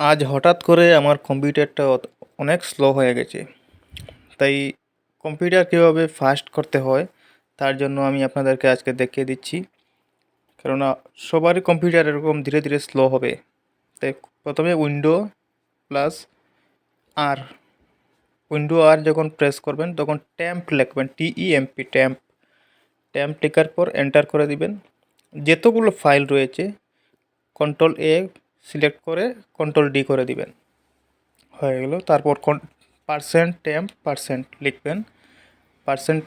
আজ হঠাৎ করে আমার কম্পিউটারটা অনেক স্লো হয়ে গেছে। তাই কম্পিউটার কীভাবে ফাস্ট করতে হয়, তার জন্য আমি আপনাদেরকে আজকে দেখিয়ে দিচ্ছি। কেননা সবারই কম্পিউটার এরকম ধীরে ধীরে স্লো হবে। তাই প্রথমে window plus R. Window R যখন প্রেস করবেন, তখন ট্যাম্প লিখবেন টিইএমপি ট্যাম্প ট্যাম্প লেখার পর এন্টার করে দিবেন। যতগুলো ফাইল রয়েছে কন্ট্রোল এ সিলেক্ট করে কন্ট্রোল ডি করে দিবেন। হয়ে গেল। তারপর পার্সেন্ট ট্যাম্প পার্সেন্ট লিখবেন। পার্সেন্ট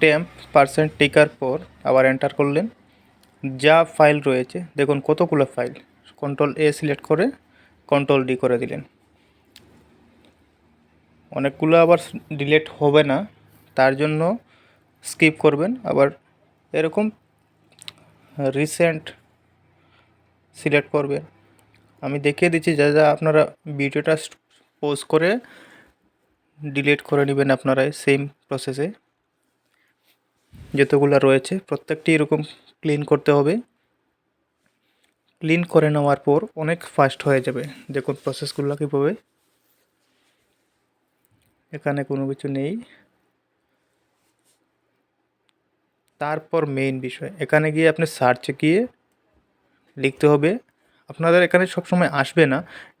ট্যাম্প পার্সেন্ট টিকার পর আবার এন্টার করলেন। যা ফাইল রয়েছে, দেখুন কতগুলো ফাইল কন্ট্রোল এ সিলেক্ট করে কন্ট্রোল ডি করে দিলেন। অনেকগুলো আবার ডিলেট হবে না, তার জন্য স্কিপ করবেন। আবার এরকম রিসেন্ট সিলেক্ট করবেন। আমি দেখিয়ে দিচ্ছি, যা যা আপনারা ভিডিওটা পোজ করে ডিলিট করে নেবেন আপনারা সেম প্রসেসে যতগুলো রয়েছে, প্রত্যেকটি এরকম ক্লিন করতে হবে। ক্লিন করে নেওয়ার পর অনেক ফাস্ট হয়ে যাবে। দেখুন প্রসেসগুলো কীভাবে। এখানে কোনো কিছু নেই। তারপর মেইন বিষয়, এখানে গিয়ে আপনি সার্চে গিয়ে লিখতে হবে আপনাদের এখানে সবসময় আসবে না।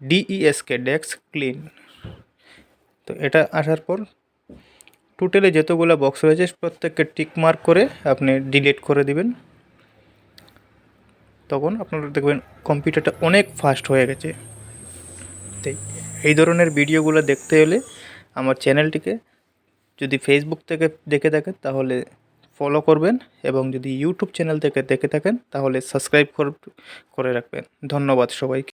ডিইএসকে ডেস্ক ক্লিন তো এটা আসার পর টোটালে যতগুলো বক্স রয়েছে, প্রত্যেককে টিক মার্ক করে আপনি ডিলিট করে দিবেন। তখন আপনারা দেখবেন কম্পিউটারটা অনেক ফাস্ট হয়ে গেছে। তাই এই ধরনের ভিডিওগুলো দেখতে হলে আমার চ্যানেলটিকে যদি ফেসবুক থেকে দেখে থাকেন, তাহলে ফলো করবেন এবং যদি ইউটিউব চ্যানেল থেকে দেখে থাকেন, তাহলে সাবস্ক্রাইব করে রাখবেন। ধন্যবাদ সবাইকে।